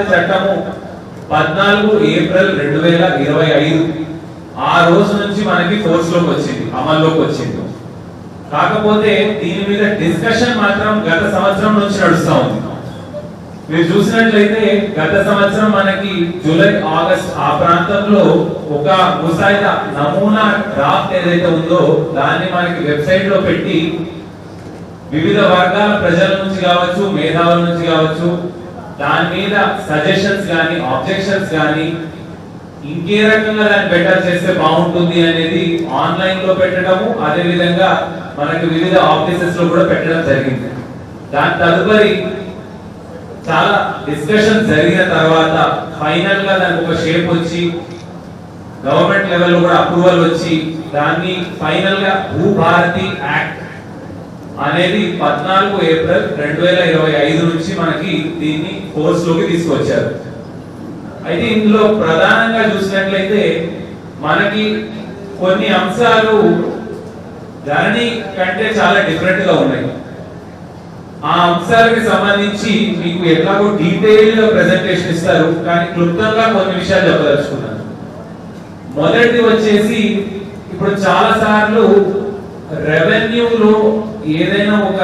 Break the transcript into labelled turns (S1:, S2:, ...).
S1: ఉపాధి చట్టము పద్నాలుగు ఏప్రిల్ రెండు వేల ఇరవై ఐదు. ఆ రోజు నుంచి మనకి ఫోర్స్లోకి వచ్చింది అమల్లోకి వచ్చింది. కాకపోతే దీని మీద డిస్కషన్ మాత్రం గత సంవత్సరం నుంచి నడుస్తా ఉంది. మీరు చూసినట్లయితే గత సంవత్సరం మనకి జూలై ఆగస్ట్ ఆ ప్రాంతంలో ఒక ముసాయిద నమూనా డ్రాఫ్ట్ ఏదైతే ఉందో దాన్ని మనకి వెబ్సైట్లో పెట్టి వివిధ వర్గాల ప్రజల నుంచి కావచ్చు మేధావుల నుంచి కావచ్చు దాని మీద సజెషన్స్ కానీ ఆబ్జెక్షన్స్ కానీ ఇంకే రకంగా దాన్ని బెటర్ చేస్తే బాగుంటుంది అనేది ఆన్లైన్లో పెట్టడము అదే విధంగా మనకి వివిధ ఆఫీసెస్లో కూడా పెట్టడం జరిగింది. దాని తదుపరి చాలా డిస్కషన్ జరిగిన తర్వాత ఫైనల్గా దానికి ఒక షేప్ వచ్చి గవర్నమెంట్ లెవెల్ కూడా అప్రూవల్ వచ్చి దాన్ని ఫైనల్గా భూభారతి యాక్ట్ అనేది పద్నాలుగు ఏప్రిల్ రెండు వేల ఇరవై ఐదు నుంచి మనకి దీన్ని కోర్సులోకి తీసుకొచ్చారు. అయితే ఇందులో ప్రధానంగా చూసినట్లయితే మనకి కొన్ని అంశాలు ధరణి కంటే చాలా డిఫరెంట్గా ఉన్నాయి. ఆ అంశాలకు సంబంధించి మీకు ఎట్లాగో డీటెయిల్గా ప్రెజెంటేషన్ ఇస్తారు కానీ క్లుప్తంగా కొన్ని విషయాలు చెప్పదలుచుకున్నాను. మొదటిది వచ్చేసి ఇప్పుడు చాలా సార్లు రెవెన్యూలో ఏదైనా ఒక